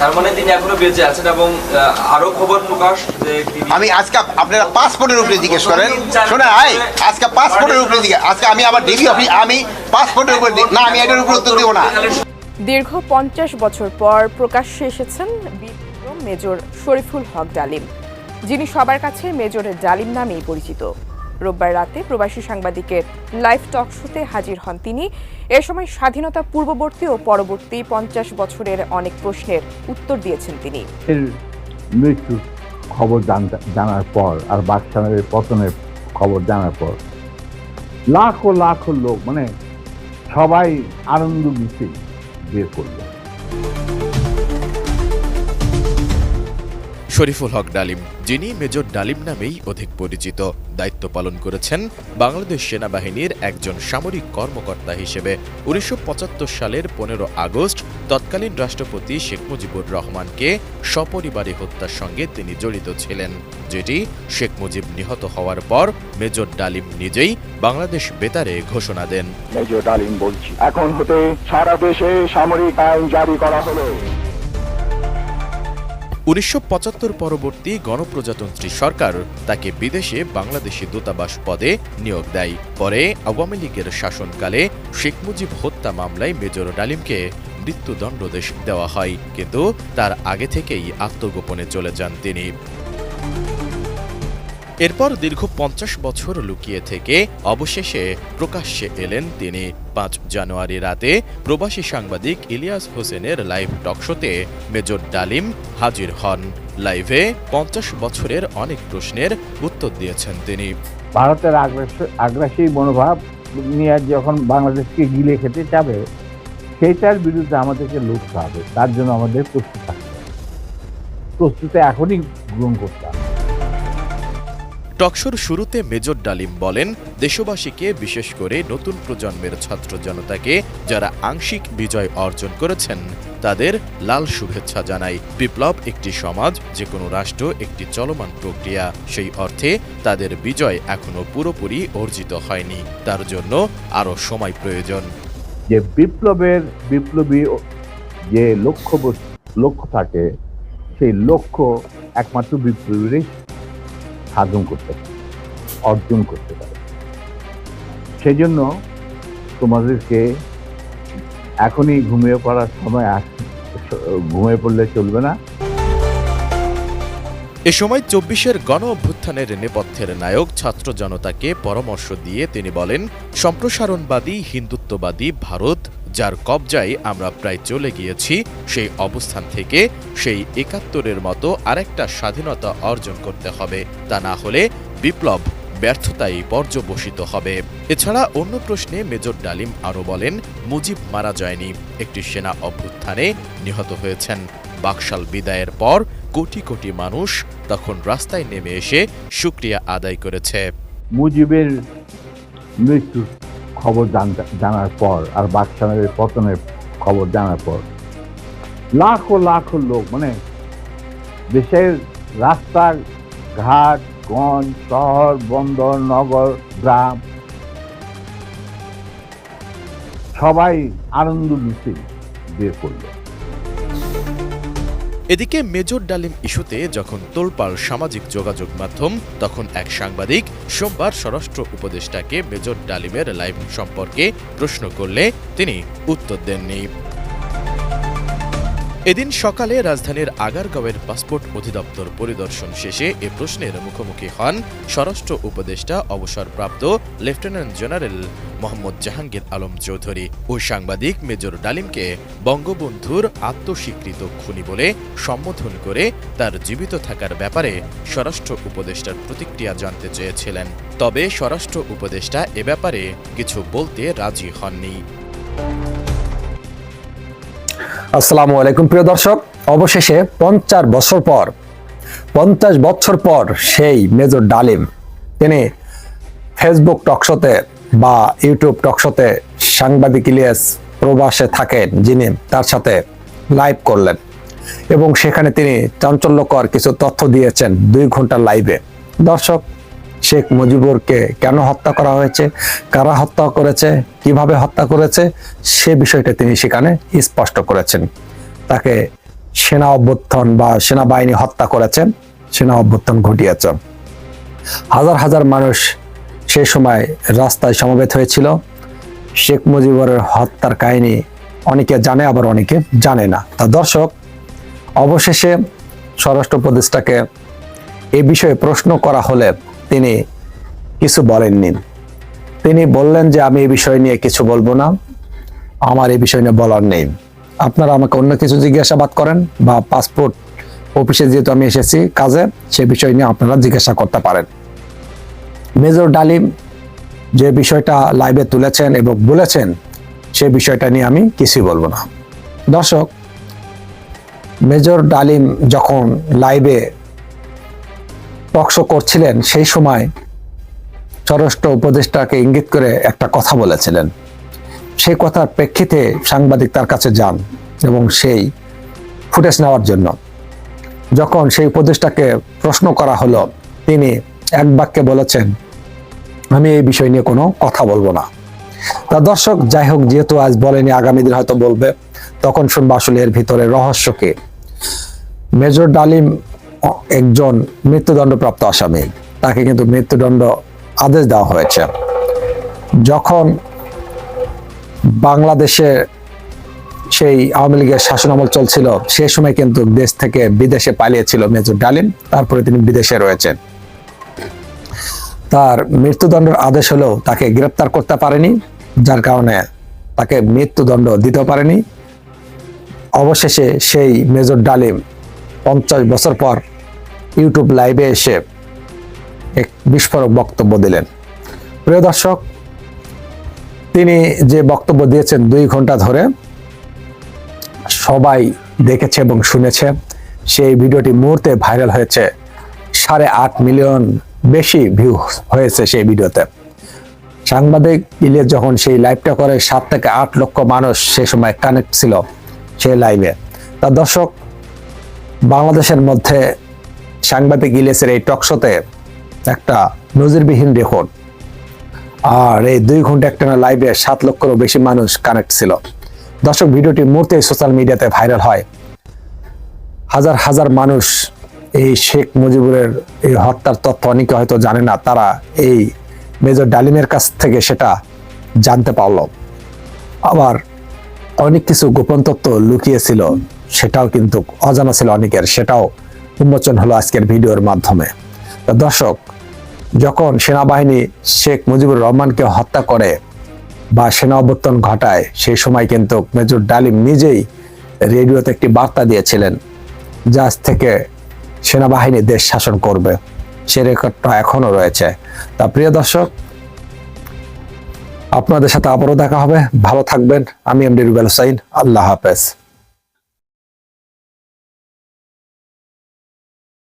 তার মানে তিনি এখনও বেঁচে আছেন এবং আরও খবর প্রকাশ যে আমি আজকে আপনারা পাসপোর্টের উপরে জিজ্ঞেস করেন। শোনা আই আজকে পাসপোর্টের উপরে জিজ্ঞেস আজকে আমি আমার ডিবি অফিস আমি পাসপোর্টের উপরে না আমি এটার উপরে উত্তর দেবো না। দীর্ঘ পঞ্চাশ বছর পর প্রকাশ্যে এসেছেন বিক্রম মেজর শরীফুল হক ডালিম যিনি সবার কাছে মেজর ডালিম নামেই পরিচিত। রোববার রাতে প্রবাসী সাংবাদিকের লাইভ টক শোতে হাজির হন তিনি। এ সময় স্বাধীনতা পূর্ববর্তী ও পরবর্তী পঞ্চাশ বছরের অনেক প্রশ্নের উত্তর দিয়েছেন তিনি। মৃত্যুর খবর জানার পর আর বাদশাহের পতনের খবর জানার পর লাখো লাখো লোক মানে সবাই আনন্দ মিছিল বের করল। শরীফুল হক ডালিম, যিনি মেজর ডালিম নামেই অধিক পরিচিত। দায়িত্ব পালন করেছেন বাংলাদেশ সেনাবাহিনীর একজন সামরিক কর্মকর্তা হিসেবে। উনিশশো পঁচাত্তর সালের পনেরো আগস্ট তৎকালীন রাষ্ট্রপতি শেখ মুজিবুর রহমানকে সপরিবারে হত্যার সঙ্গে তিনি জড়িত ছিলেন, যেটি শেখ মুজিব নিহত হওয়ার পর মেজর ডালিম নিজেই বাংলাদেশ বেতারে ঘোষণা দেন। মেজর ডালিম বলছি, এখন হতে সারা দেশে সামরিক আইন জারি করা হলো। উনিশশো পঁচাত্তর পরবর্তী গণপ্রজাতন্ত্রী সরকার তাকে বিদেশে বাংলাদেশি দূতাবাস পদে নিয়োগ দেয়। পরে আওয়ামী লীগের শাসনকালে শেখ মুজিব হত্যা মামলায় মেজর ডালিমকে মৃত্যুদণ্ডদেশ দেওয়া হয়। কিন্তু তার আগে থেকেই আত্মগোপনে চলে যান তিনি। এরপর দীর্ঘ পঞ্চাশ বছর লুকিয়ে থেকে অবশেষে প্রকাশ্যে এলেন তিনি। পাঁচ জানুয়ারি রাতে প্রবাসী সাংবাদিক ইলিয়াস হোসেনের লাইভ টকশোতে মেজর ডালিম হাজির হন। লাইভে পঞ্চাশ বছরের অনেক প্রশ্নের উত্তর দিয়েছেন তিনি। ভারতের আগ্রাস- মনোভাব নিয়ে যখন বাংলাদেশকে গিলে খেতে যাবে সেইটার বিরুদ্ধে আমাদেরকে লড়তে হবে। তার জন্য আমাদের প্রস্তুত থাকতে প্রস্তুতি এখনই গ্রহণ করতে হবে। টকশোর শুরুতে মেজর ডালিম বলেন, দেশবাসীকে বিশেষ করে নতুন প্রজন্মের ছাত্র জনতাকে যারা আংশিক বিজয় অর্জন করেছেন, তাদের লাল শুভেচ্ছা জানাই। বিপ্লব একটি সমাজ যে কোনো রাষ্ট্র একটি চলমান প্রক্রিয়া। সেই অর্থে তাদের বিজয় এখনও পুরোপুরি অর্জিত হয়নি। তার জন্য আরও সময় প্রয়োজন। যে বিপ্লবের বিপ্লবী যে লক্ষ্য লক্ষ্য থাকে, সেই লক্ষ্য একমাত্র বিপ্লবীরাই সাধন করতে পারে, অর্জন করতে পারে। সেই জন্য তোমাদেরকে এখনই ঘুমিয়ে পড়ার সময় ঘুমিয়ে পড়লে চলবে না। এ সময় চব্বিশের গণ অভ্যুত্থানের নেপথ্যের নায়ক ছাত্র জনতাকে পরামর্শ দিয়ে তিনি বলেন, সম্প্রসারণবাদী, হিন্দুত্ববাদী ভারত যার কবজায় আমরা প্রায় চলে গিয়েছি, সেই অবস্থান থেকে সেই একাত্তরের মতো আরেকটা স্বাধীনতা অর্জন করতে হবে। তা না হলে বিপ্লব ব্যর্থতাই পর্যবসিত হবে। এছাড়া অন্য প্রশ্নে মেজর ডালিম আরও বলেন, মুজিব মারা যায়নি। একটি সেনা অভ্যুত্থানে নিহত হয়েছেন। বাকশাল বিদায়ের পর কোটি কোটি মানুষ তখন রাস্তায় নেমে এসে সুক্রিয়া আদায় করেছে। মুজিবের মৃত্যুর খবর জানার পর, আর বাদশাহের পতনের খবর জানার পর, লাখো লাখো লোক মানে দেশের রাস্তার ঘাট, গঞ্জ, শহর, বন্দর, নগর, গ্রাম, সবাই আনন্দ মিছিল বের করল। এদিকে মেজর ডালিম ইস্যুতে যখন তোলপাল সামাজিক যোগাযোগ মাধ্যম, তখন এক সাংবাদিক সোমবার স্বরাষ্ট্র উপদেষ্টাকে মেজর ডালিমের লাইভ সম্পর্কে প্রশ্ন করলে তিনি উত্তর দেননি। এদিন সকালে রাজধানীর আগারগাঁওয়ের পাসপোর্ট অধিদপ্তর পরিদর্শন শেষে এ প্রশ্নের মুখোমুখি হন স্বরাষ্ট্র উপদেষ্টা অবসরপ্রাপ্ত লেফটেন্যান্ট জেনারেল মোহাম্মদ জাহাঙ্গীর আলম চৌধুরী ওই সাংবাদিক মেজর ডালিমকে বঙ্গবন্ধুর আত্মস্বীকৃত খুনি বলে সম্বোধন করে তার জীবিত থাকার ব্যাপারে স্বরাষ্ট্র উপদেষ্টার প্রতিক্রিয়া জানতে চেয়েছিলেন। তবে স্বরাষ্ট্র উপদেষ্টা এ ব্যাপারে কিছু বলতে রাজি হননি। আসসালামু আলাইকুম, প্রিয় দর্শক। অবশেষে পঞ্চাশ বছর পর, পঞ্চাশ বছর পর সেই মেজর ডালিম, তিনি ফেসবুক টকশোতে বা ইউটিউব টকশোতে সাংবাদিক ইলিয়াস প্রবাসে থাকেন, যিনি তার সাথে লাইভ করলেন। এবং সেখানে তিনি চাঞ্চল্যকর কিছু তথ্য দিয়েছেন দুই ঘণ্টার লাইভে। দর্শক শেখ মুজিবুরকে কেন হত্যা করা হয়েছে, কারা হত্যা করেছে, কীভাবে হত্যা করেছে, সে বিষয়টা তিনি সেখানে স্পষ্ট করেছেন। তাকে সেনা অভ্যুত্থান বা সেনাবাহিনী হত্যা করেছেন সেনা অভ্যুত্থান ঘটিয়েছে। হাজার হাজার মানুষ সেই সময় রাস্তায় সমবেত হয়েছিল। শেখ মুজিবুরের হত্যার কাহিনী অনেকে জানে, আবার অনেকে জানে না। তা দর্শক, অবশেষে স্বরাষ্ট্র উপদেষ্টাকে এ বিষয়ে প্রশ্ন করা হলে তিনি কিছু বলেননি। তিনি বললেন যে, আমি এই বিষয় নিয়ে কিছু বলব না। আমার এই বিষয় নিয়ে বলার নেই। আপনারা আমাকে অন্য কিছু জিজ্ঞাসাবাদ করেন বা পাসপোর্ট অফিসে যেহেতু আমি এসেছি কাজে, সে বিষয় নিয়ে আপনারা জিজ্ঞাসা করতে পারেন। মেজর ডালিম যে বিষয়টা লাইভে তুলেছেন এবং বলেছেন, সে বিষয়টা নিয়ে আমি কিছুই বলব না। দর্শক, মেজর ডালিম যখন লাইভে টকশো করছিলেন সেই সময় স্বরাষ্ট্র উপদেষ্টাকে ইঙ্গিত করে একটা কথা বলেছিলেন। সেই কথার প্রেক্ষিতে সাংবাদিক তার কাছে যান এবং সেই ফুটেজ নেওয়ার জন্য। যখন সেই উপদেষ্টাকে প্রশ্ন করা হলো, তিনি এক বাক্যে বলেছেন, আমি এই বিষয় নিয়ে কোনো কথা বলব না। তা দর্শক, যাই হোক, যেহেতু আজ বলেনি, আগামী দিন হয়তো বলবে, তখন শুনব আসলে এর ভিতরে রহস্যকে মেজর ডালিম একজন মৃত্যুদণ্ডপ্রাপ্ত আসামি। তাকে কিন্তু মৃত্যুদণ্ড আদেশ দেওয়া হয়েছে। যখন বাংলাদেশে সেই আওয়ামী লীগের শাসনামল চলছিল সেই সময় কিন্তু দেশ থেকে বিদেশে পালিয়েছিল মেজর ডালিম। তারপরে তিনি বিদেশে রয়েছেন। তার মৃত্যুদণ্ডের আদেশ হলেও তাকে গ্রেপ্তার করতে পারেনি, যার কারণে তাকে মৃত্যুদণ্ড দিতে পারেনি। অবশেষে সেই মেজর ডালিম পঞ্চাশ বছর পর ইউটিউব লাইভে এসে এক বিস্ফোরক বক্তব্য দিলেন। প্রিয় দর্শক, তিনি যে বক্তব্য দিয়েছেন দুই ঘণ্টা ধরে, সবাই দেখেছে এবং শুনেছে। সেই ভিডিওটি মুহূর্তে ভাইরাল হয়েছে। সাড়ে আট মিলিয়ন বেশি ভিউ হয়েছে সেই ভিডিওতে। সাংবাদিক ইলিয়াস যখন সেই লাইভটা করে, সাত থেকে আট লক্ষ মানুষ সে সময় কানেক্ট ছিল সেই লাইভে। তা দর্শক বাংলাদেশের মধ্যে সাংবাদিক ইলিয়াসের এই টকশোতে একটা নজিরবিহীন রেকর্ড আর এই দুই ঘণ্টা একটা লাইভে সাত লক্ষেরও বেশি মানুষ কানেক্ট ছিল। দর্শক, ভিডিওটি মুহূর্তে সোশ্যাল মিডিয়াতে ভাইরাল হয়। হাজার হাজার মানুষ এই শেখ মুজিবুরের এই হত্যার তথ্য অনেকে হয়তো জানে না, তারা এই মেজর ডালিমের কাছ থেকে সেটা জানতে পারল। আবার অনেক কিছু গোপন তথ্য লুকিয়েছিল সেটাও কিন্তু অজানা ছিল অনেকের, সেটাও উন্মোচন হলো আজকের ভিডিওর মাধ্যমে। দর্শক, যখন সেনাবাহিনী শেখ মুজিবুর রহমানকে হত্যা করে বা সেনা অভ্যর্থন ঘটায়, সেই সময় কিন্তু মেজর ডালিম নিজেই রেডিওতে একটি বার্তা দিয়েছিলেন জাহাজ থেকে সেনাবাহিনী দেশ শাসন করবে। সে রেকর্ডটা এখনও রয়েছে। তা প্রিয় দর্শক, আপনাদের সাথে আবারও দেখা হবে। ভালো থাকবেন। আমি এমডি রুবেল হুসাইন আল্লাহ হাফেজ।